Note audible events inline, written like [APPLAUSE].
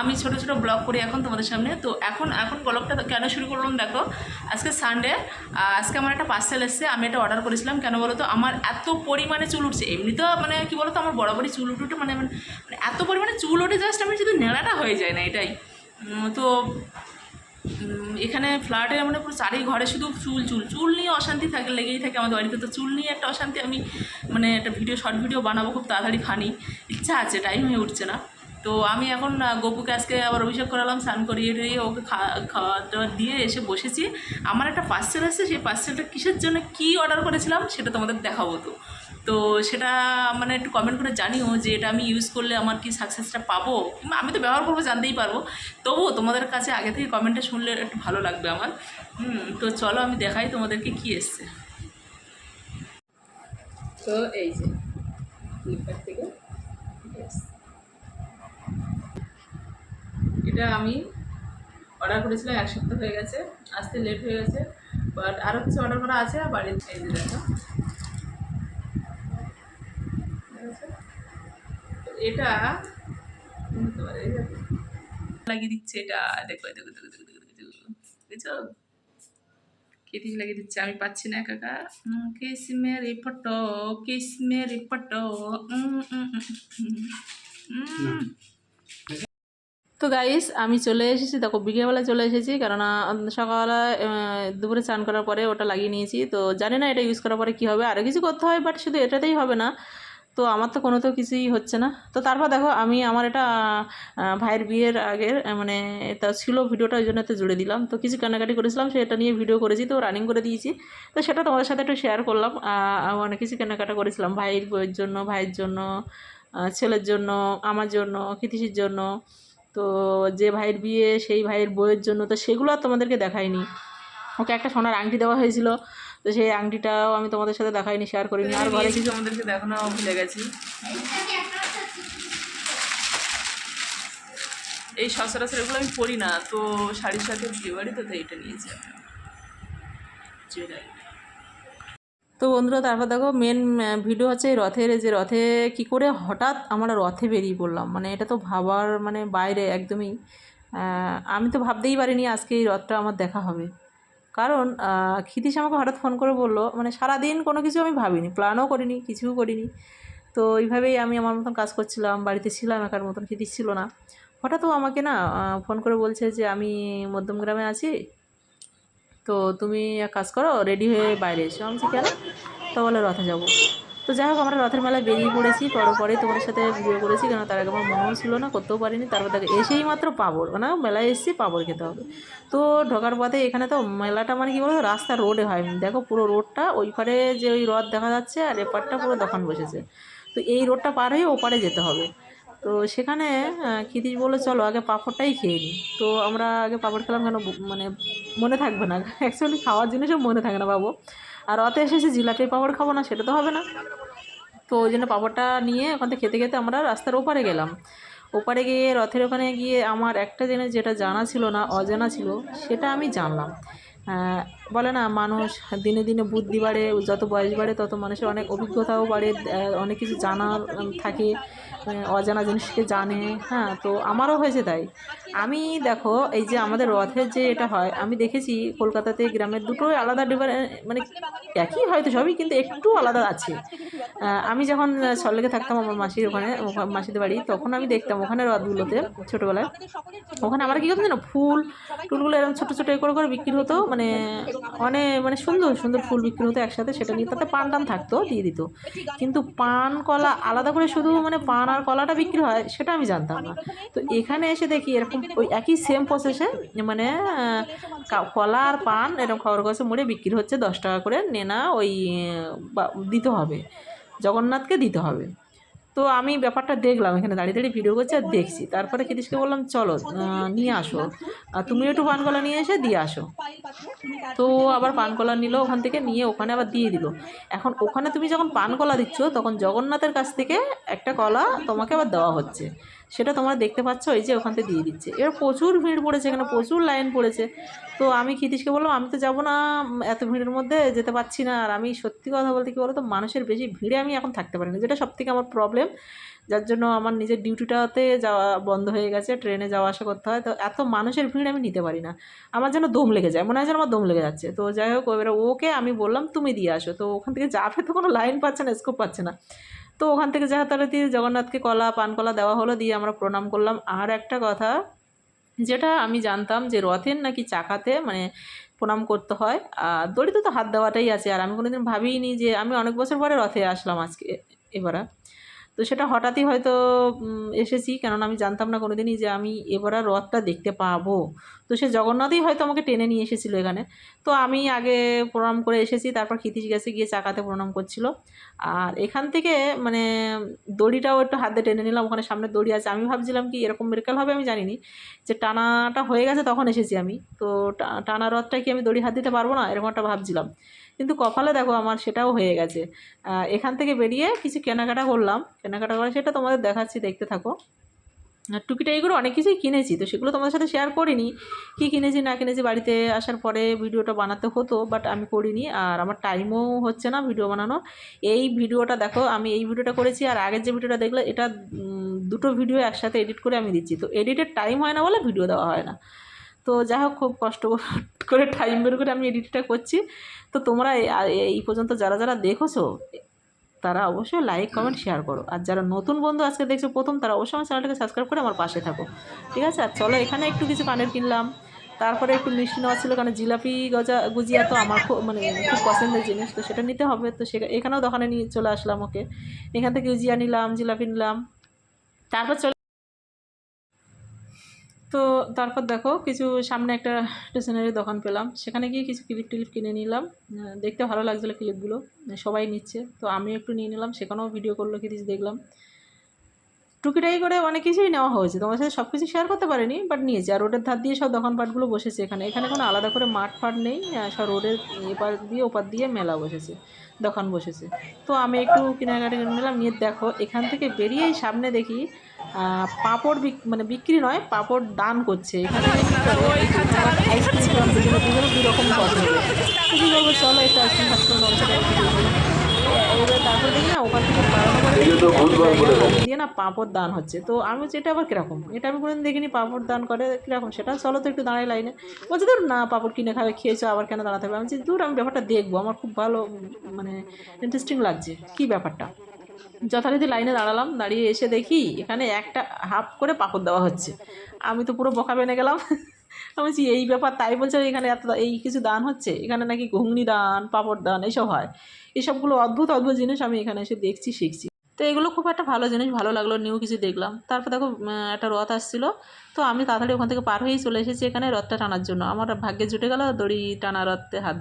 আমি ছোট ছোট ব্লগ করি এখন তোমাদের সামনে। তো এখন এখন ব্লগটা কেন শুরু করলাম দেখো, আজকে সানডে আজকে আমার একটা পার্সেল এসেছে, আমি এটা অর্ডার করেছিলাম। কেন বলো তো আমার এত পরিমাণে চুল উঠছে। এমনিতেও মানে কি বলো তো আমার বরাবরই চুল উঠে উঠে মানে মানে এত পরিমাণে চুল ওঠে জাস্ট আমি শুধু নেড়াটা হয়ে যায় না এটাই। তো এখানে ফ্ল্যাটে মানে পুরো চারি ঘরে শুধু চুল চুল চুল নিয়ে অশান্তি থাকে, লেগেই থাকে আমাদের বাড়িতে। তো চুল নিয়ে একটা অশান্তি আমি মানে একটা ভিডিও শর্ট ভিডিও বানাবো খুব তাড়াতাড়ি ফানি ইচ্ছা আছে টাইম হয়ে উঠছে না। তো আমি এখন গপুকে আজকে আবার অভিষেক করালাম, স্নান করিয়ে টরিয়ে ওকে খাওয়া দাওয়া দিয়ে এসে বসেছি। আমার একটা পার্সেল আছে, সেই পার্সেলটা কিসের জন্য কী অর্ডার করেছিলাম সেটা তোমাদের দেখাবো তো। তো সেটা মানে একটু কমেন্ট করে জানিও যে এটা আমি ইউজ করলে আমার কি সাকসেসটা পাবো? আমি তো ব্যবহার করব, জানতেই পারব। তবুও তোমাদের কাছে আগে থেকে কমেন্টটা শুনলে একটু ভালো লাগবে আমার। হুম, তো চলো আমি দেখাই তোমাদেরকে কি এসছে। তো এই যে ফ্লিপকার্ট থেকে এটা আমি অর্ডার করেছিলাম, এক সপ্তাহ হয়ে গেছে। আসতে লেট হয়ে গেছে বাট আরও কিছু অর্ডার করা আছে বাড়িতে? এই যে দেখো। এটা লাগিয়ে দিচ্ছে এটা। দেখো এই দেখো দেখো দেখো দেখো দেখো দেখো। বুঝছ? কেতিস লাগিয়ে দিচ্ছে? আমি পাচ্ছি না কাকা কিস মেরি ফটো কিস মেরি ফটো গাইস আমি চলে এসেছি, দেখো বিকেলবেলা চলে এসেছি, কেননা সকালবেলা দুপুরে স্নান করার পরে ওটা লাগিয়ে নিয়েছি, তো জানি না এটা ইউজ করার পরে কী হবে আরও কিছু করতে হয় বাট শুধু এটাতেই হবে না, তো আমার তো কোনো তো কিছুই হচ্ছে না। তো তারপর দেখো, আমি আমার এটা ভাইয়ের বিয়ের আগের মানে এটা ছিল ভিডিওটা ওই জন্য জুড়ে দিলাম, তো কিছু কান্নাকাটি করেছিলাম সেটা নিয়ে ভিডিও করেছি, তো রানিং করে দিয়েছি, তো সেটা তোমাদের সাথে একটু শেয়ার করলাম মানে কিছু কেনাকাটা করেছিলাম, ভাইয়ের বইয়ের জন্য, ভাইয়ের জন্য ছেলের জন্য, আমার জন্য, কৃতিশির জন্য তো যে ভাইয়ের বিয়ে, সেই ভাইয়ের বইয়ের জন্য, তো সেগুলো আর তোমাদেরকে দেখাইনি। ওকে একটা সোনার আংটি দেওয়া হয়েছিল, তো সেই আংটিটাও আমি তোমাদের সাথে দেখাইনি শেয়ার করিনি। আর ঘরে কিছু আমাদেরকে দেখানো ভুলে গেছি। এই সচরাচর এগুলো আমি পরি না, তো শাড়ির সাথে বিয়ে বাড়ি তো এটা নিয়েছি। জুয়েলারি তো বন্ধুরা, তারপর দেখো মেন ভিডিও হচ্ছে রথের যে রথে কি করে হঠাৎ আমরা রথে বেরিয়ে পড়লাম। মানে এটা তো ভাবার মানে বাইরে একদমই আমি তো ভাবতেই পারিনি আজকে এই রথটা আমার দেখা হবে। কারণ ক্ষিতীশ আমাকে হঠাৎ ফোন করে বলল মানে সারাদিন কোনো কিছু আমি ভাবিনি প্ল্যানও করিনি, কিছুও করিনি। তো এইভাবেই আমি আমার মতন কাজ করছিলাম, বাড়িতে ছিলাম, একার মতন ক্ষিতীশ ছিল না। হঠাৎ ও আমাকে না ফোন করে বলছে যে আমি মধ্যমগ্রামে আছি তো তুমি এক কাজ করো রেডি হয়ে বাইরে এসো। আমি কেন? তো বলে, রথে যাব। তো যাই হোক, আমরা রথের মেলায় বেরিয়ে পড়েছি। পরে পরে তোমার সাথে ভিডিও করেছি, কেন তার আগে আমার মনেও ছিল না, করতেও পারিনি। তারপর দেখো, এসেই মাত্র পাবর মানে মেলায় এসেছি পাবর খেতে হবে। তো ঢোকার পথে এখানে তো মেলাটা মানে কী বলতো, রাস্তা রোডে হয়। দেখো পুরো রোডটা, ওই পারে যে ওই রথ দেখা যাচ্ছে, আর এপারটা পুরো দোকান বসেছে। তো এই রোডটা পার হয়ে ওপারে যেতে হবে। তো সেখানে ক্ষিতিশ বলল, চলো, আগে পাঁপড়টাই খেয়ে নিই তো আমরা আগে পাঁপড় খেলাম কেন? মানে মনে থাকবে না। অ্যাকচুয়ালি খাওয়ার জিনিসও মনে থাকে না বাবু। আর অতে এসেছি জিলাপি পাঁপড় খাব না, সেটা তো হবে না। তো ওই জন্য পাঁপড়টা নিয়ে ওখান থেকে খেতে খেতে আমরা রাস্তার ওপারে গেলাম। ওপারে গিয়ে রথের ওখানে গিয়ে আমার একটা জিনিস যেটা জানা ছিল না, অজানা ছিল, সেটা আমি জানলাম। বলে না, মানুষ দিনে দিনে বুদ্ধি বাড়ে, যত বয়স বাড়ে তত মানুষের অনেক অভিজ্ঞতাও বাড়ে অনেক কিছু জানা থাকে। অজানা জিনিসকে জানে হ্যাঁ তো আমারও হয়েছে তাই। আমি দেখো, এই যে আমাদের রথের যে এটা হয়, আমি দেখেছি কলকাতাতে গ্রামের দুটোই আলাদা ডিবার মানে একই হয়তো সবই, কিন্তু একটু আলাদা আছে। আমি যখন সল্লেগে থাকতাম আমার মাসির ওখানে মাসিদের বাড়ি, তখন আমি দেখতাম ওখানে রথগুলোতে ছোটোবেলায়। ওখানে আমরা কী করতাম না ফুল টুলগুলো এরকম ছোটো ছোটো করে করে বিক্রি হতো মানে অনেক মানে সুন্দর সুন্দর ফুল বিক্রি হতো একসাথে, সেটা নিয়ে তাতে পান টান থাকতো, দিয়ে দিত। কিন্তু পান কলা আলাদা করে শুধু মানে পান আর কলাটা বিক্রি হয়, সেটা আমি জানতাম না। তো এখানে এসে দেখি এরকম ওই একই সেম প্রসেসে মানে কলা আর পান এরকম খবর কাছে মুড়ে বিক্রি হচ্ছে দশ টাকা করে। নেনা ওই দিতে হবে। জগন্নাথকে দিতে হবে। তো আমি ব্যাপারটা দেখলাম, এখানে দাঁড়িয়ে দাঁড়িয়ে ভিডিও করছি আর দেখছি। তারপরে কৃতিশকে বললাম, চলো নিয়ে আসো। আর তুমি একটু পানকলা নিয়ে এসে দিয়ে আসো। তো আবার পানকলা নিল ওখান থেকে, নিয়ে ওখানে আবার দিয়ে দিল। এখন ওখানে তুমি যখন পানকলা দিচ্ছ, তখন জগন্নাথের কাছ থেকে একটা কলা তোমাকে আবার দেওয়া হচ্ছে। সেটা তোমরা দেখতে পাচ্ছ, এই যে ওখান থেকে দিয়ে দিচ্ছে। এবার প্রচুর ভিড় পড়েছে এখানে, প্রচুর লাইন পড়েছে। তো আমি ক্ষিতীশকে বললাম, আমি তো যাব না এত ভিড়ের মধ্যে যেতে পারছি না। আর আমি সত্যি কথা বলতে কী বলো তো মানুষের বেশি ভিড়ে আমি এখন থাকতে পারি না যেটা সবথেকে আমার প্রবলেম যার জন্য আমার নিজের ডিউটিটাতে যাওয়া বন্ধ হয়ে গেছে ট্রেনে যাওয়া আসা করতে হয়। তো এত মানুষের ভিড় আমি নিতে পারি না। আমার যেন দম লেগে যায়, মনে হয় যেন আমার দম লেগে যাচ্ছে। তো যাই হোক, এবারে ওকে আমি বললাম, তুমি দিয়ে আসো। তো ওখান থেকে যাবে তো কোনো লাইন পাচ্ছে না স্কোপ পাচ্ছে না। তো ওখান থেকে যথারীতি জগন্নাথকে কলা, পান কলা দেওয়া হলো, দিয়ে আমরা প্রণাম করলাম। আর একটা কথা, যেটা আমি জানতাম যে রথের নাকি চাকাতে মানে প্রণাম করতে হয়, আর দড়িতে তো হাত দেওয়াটাই আছে। আর আমি কোনোদিন ভাবিনি যে, আমি অনেক বছর পরে রথে আসলাম আজকে এবারে। তো সেটা হঠাৎই হয়তো এসেছি। কেননা আমি জানতাম না কোনোদিনই যে আমি এবার আর রথটা দেখতে পাবো। তো সে জগন্নাথই হয়তো আমাকে টেনে নিয়ে এসেছিল এখানে। তো আমি আগে প্রণাম করে এসেছি, তারপর ক্ষিতিশ গেছে, গিয়ে চাকাতে প্রণাম করছিল। আর এখান থেকে মানে দড়িটাও একটু হাতে টেনে নিলাম, ওখানে সামনে দড়ি আছে। আমি ভাবছিলাম কি এরকম মেরেকাল হবে আমি জানিনি। যে টানাটা হয়ে গেছে তখন এসেছি আমি। তো টানা রথটা কি আমি দড়ি হাত দিতে পারব না? এরকম একটা ভাবছিলাম। কিন্তু কপালে দেখো আমার সেটাও হয়ে গেছে। এখান থেকে বেরিয়ে কিছু কেনাকাটা করলাম। কেনাকাটা করে, সেটা তোমাদের দেখাচ্ছি, দেখতে থাকো। আর টুকিটাকিগুলো অনেক কিছুই কিনেছি, তো সেগুলো তোমাদের সাথে শেয়ার করিনি। কী কিনেছি, না কিনেছি, বাড়িতে আসার পরে ভিডিওটা বানাতে হতো বাট আমি করিনি। আর আমার টাইমও হচ্ছে না ভিডিও বানানো। এই ভিডিওটা দেখো, আমি এই ভিডিওটা করেছি, আর আগের যে ভিডিওটা দেখলে, এটা দুটো ভিডিও একসাথে এডিট করে আমি দিচ্ছি। তো এডিটের টাইম হয় না বলে ভিডিও দেওয়া হয় না। তো যাই হোক, খুব কষ্ট [LAUGHS] করে টাইম বের করে আমি এডিটটা করছি। তো তোমরা এই পর্যন্ত যারা যারা দেখেছ তারা অবশ্যই লাইক কমেন্ট শেয়ার করো। আর যারা নতুন বন্ধু আজকে দেখছ প্রথম, তারা অবশ্যই আমার চ্যানেলটাকে সাবস্ক্রাইব করে আমার পাশে থাকো। ঠিক আছে? আর চলো, এখানে একটু কিছু পানের কিনলাম। তারপরে একটু মিষ্টি নেওয়া ছিল, কারণ জিলাপি, গজা, গুজিয়া তো আমার খুব মানে খুব পছন্দের জিনিস, তো সেটা নিতে হবে। তো সে এখানেও দোকানে নিয়ে চলে আসলাম ওকে। এখান থেকে গুজিয়া নিলাম, জিলাপি নিলাম। তারপর চলে তো তারপর দেখো কিছু সামনে একটা স্টেশনারি দোকান পেলাম। সেখানে গিয়ে কিছু ক্লিপ টিলিপ কিনে নিলাম। দেখতে ভালো লাগছিল ক্লিপগুলো সবাই নিচ্ছে। তো আমি একটু নিয়ে নিলাম। সেখানেও ভিডিও করল কিছু দেখলাম। টুকিটাকি করে অনেক কিছুই নেওয়া হয়েছে। তোমার সাথে সব কিছু শেয়ার করতে পারিনি বাট নিয়েছি। আর রোডের ধার দিয়ে সব দোকানপাটগুলো বসেছে এখানে। এখানে কোনো আলাদা করে মাঠ ফাট নেই সব রোডের এপার দিয়ে ওপার দিয়ে মেলা বসেছে দোকান বসেছে। তো আমি একটু কেনাকাটা নিলাম নিয়ে দেখো এখান থেকে বেরিয়েই সামনে দেখি পাঁপড় মানে বিক্রি নয় পাঁপড় দান করছে। এখানে আইসক্রিম দুজনে দুজনে দু রকম পছন্দ তো কী করব চলো একটু আইসক্রিম তারপর দেখি না ওখান থেকে দিয়ে। না পাঁপড় দান হচ্ছে। তো আমি বলছি এটা আবার কীরকম? এটা আমি কোনোদিন দেখিনি পাঁপড় দান করে কীরকম সেটা। চলো তো একটু দাঁড়াই লাইনে। বলছে ধর না পাঁপড় কিনে খাবে খেয়েছো আবার কেন দাঁড়াতে হবে? আমি বলছি দূর আমি ব্যাপারটা দেখব। আমার খুব ভালো মানে ইন্টারেস্টিং লাগছে। কী ব্যাপারটা? যথারীতি লাইনে দাঁড়ালাম দাঁড়িয়ে এসে দেখি এখানে একটা হাফ করে পাঁপড় দেওয়া হচ্ছে। আমি তো পুরো বকা বেনে গেলাম। আমি বলছি, এই ব্যাপার তাই বলছে, এখানে এত এই কিছু দান হচ্ছে? এখানে নাকি ঘুগনি দান, পাপড় দান, এসব হয়। এসবগুলো অদ্ভুত অদ্ভুত জিনিস আমি এখানে এসে দেখছি, শিখছি। তো এগুলো খুব একটা ভালো জিনিস, ভালো লাগল নিউ কিছু দেখলাম। তারপর দেখো একটা রথ আসছিল। তো আমি তাড়াতাড়ি ওখান থেকে পার হয়েই চলে এসেছি এখানে রথটা টানার জন্য। আমার ভাগ্যে জুটে গেল, দড়ি টানা রথে হাত